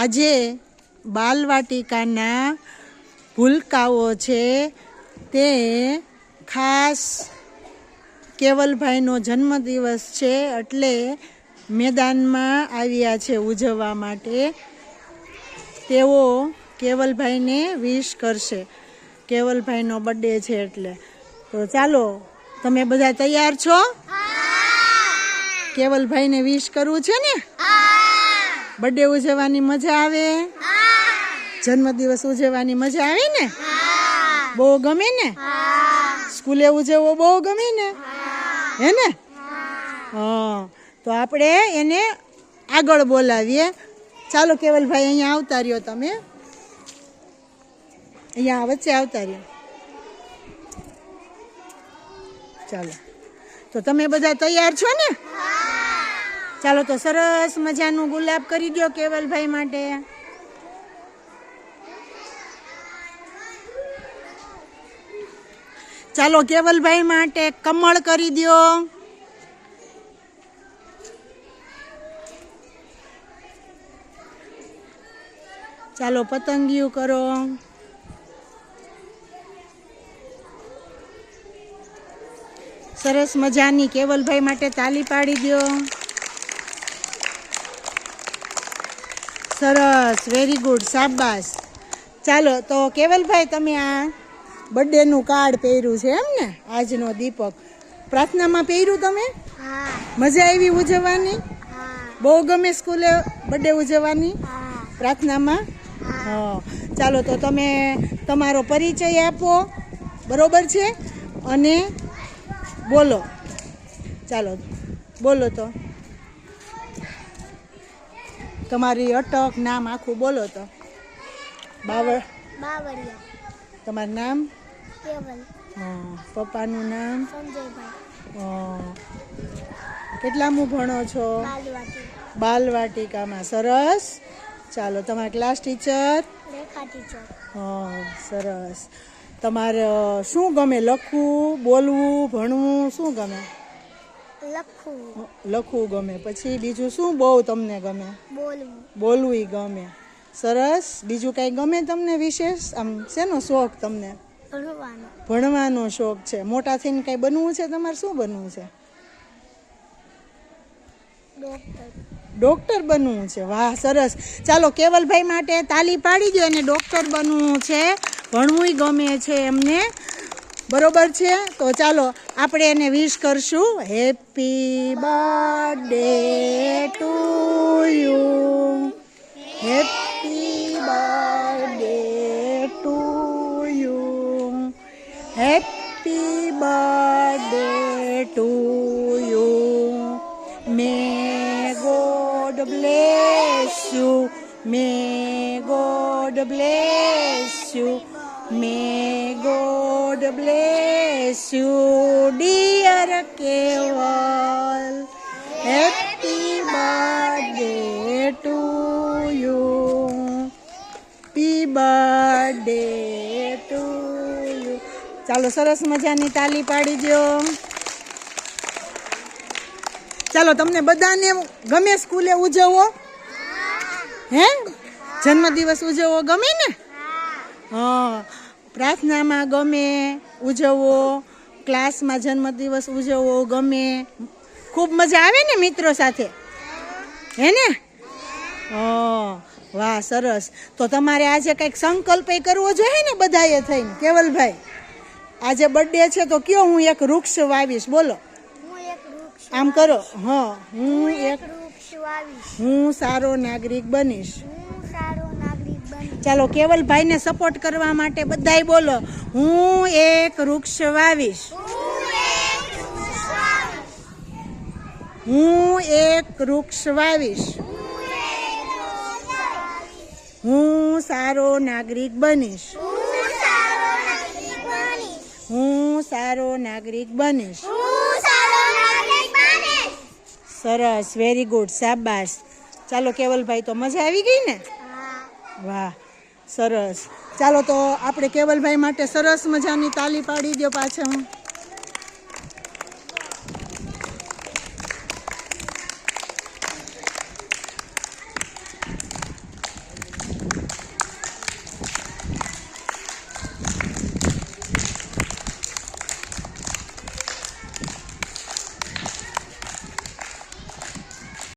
આજે બાલવાટિકાના ભૂલકાઓ છે તે ખાસ કેવલભાઈનો જન્મદિવસ છે એટલે મેદાનમાં આવ્યા છે ઉજવવા માટે. તેઓ કેવલભાઈને વિશ કરશે. કેવલભાઈનો બર્થડે છે એટલે. તો ચાલો તમે બધા તૈયાર છો? કેવલભાઈને વિશ કરવું છે ને? બર્થડે ઉજવવાની મજા આવે? જન્મદિવસ ઉજવવાની મજા આવે ને? બહુ ગમે ને? સ્કૂલે ઉજવવો બહુ ગમે ને? હે. ને? હા. તો આપણે એને આગળ બોલાવીએ. ચાલો કેવલભાઈ અહીંયા આવતા રહ્યો તમે. અહીંયા વચ્ચે આવતા રહ્યો. ચાલો. તો તમે બધા તૈયાર છો ને? ચાલો તો સરસ મજાનું ગુલાબ કરી દો કેવલભાઈ માટે. ચાલો કેવલભાઈ માટે કમળ કરી દો ચાલો પતંગિયું કરો. સરસ મજાની કેવલભાઈ માટે તાલી પાડી દો સરસ વેરી ગુડ સાબાસ ચાલો તો કેવલભાઈ તમે આ બર્થડેનું કાર્ડ પહેર્યું છે એમ ને? આજનો દીપક. પ્રાર્થનામાં પહેર્યું તમે? મજા આવી ઉજવવાની? બહુ ગમે સ્કૂલે બર્થડે ઉજવવાની? પ્રાર્થનામાં? હા. ચાલો તો તમે તમારો પરિચય આપો. બરોબર છે? અને બોલો. ચાલો બોલો તો. તમારી અટક નામ આખું બોલો તો. બાવળ. બાવળિયા. તમારું નામ? કેવલ. હા, પપ્પાનું નામ? સંજયભાઈ. કેટલામું ભણો છો? બાલ બાલવાટિકામાં. સરસ. ચાલો તમારા ક્લાસ ટીચર રેખા ટીચર હા સરસ. તમારે શું ગમે? લખવું બોલવું ભણવું શું ગમે? લખવું લખવું ગમે. પછી બીજું શું બહુ તમને ગમે? બોલવું. બોલવું ગમે. સરસ. બીજું કાંઈ ગમે તમને વિશેષ? આમ શેનો શોખ તમને? ભણવાનો. ભણવાનો શોખ છે. મોટા થઈને કાંઈ બનવું છે? તમારે શું બનવું છે? ડોક્ટર. ડોક્ટર બનવું છે. વાહ સરસ. ચાલો કેવલભાઈ માટે તાલી પાડી દો અને ડોક્ટર બનવું છે. ભણવું ગમે છે એમને. બરોબર છે? તો ચાલો, આપણે એને વિશ કરશું. Happy birthday to you happy birthday to you happy birthday to you may God bless you may God bless you. May God bless you, dear Keval. Happy birthday to you. Happy birthday to you. ચાલો સરસ મજાની તાલી પાડી દો ચાલો તમને બધાને ગમે સ્કૂલે ઉજવવો હે જન્મદિવસ ઉજવવો ગમે ને હા પ્રાર્થનામાં ગમે ઉજવવો ક્લાસમાં જન્મદિવસ ઉજવવો ગમે. ખૂબ મજા આવે ને મિત્રો સાથે? હે ને? હા વાહ સરસ. તો તમારે આજે કંઈક સંકલ્પ કરવો જોઈએ ને બધાએ થઈને કેવલભાઈ? આજે બર્થડે છે તો કયો હું એક વૃક્ષ વાવીશ? બોલો. આમ કરો. હા હું એક વૃક્ષ વાવીશ. હું સારો નાગરિક બનીશ. ચાલો કેવલભાઈને સપોર્ટ કરવા માટે બધાય બોલો. હું એક વૃક્ષ વાવીશ. હું એક વૃક્ષ વાવીશ. હું સારો નાગરિક બનીશ. હું સારો નાગરિક બનીશ. સરસ વેરી ગુડ શાબાશ. ચાલો કેવલભાઈ તો મજા આવી ગઈ ને? વાહ. સરસ. ચાલો તો આપણે કેવલભાઈ માટે સરસ મજાની તાલી પાડી દો પાછા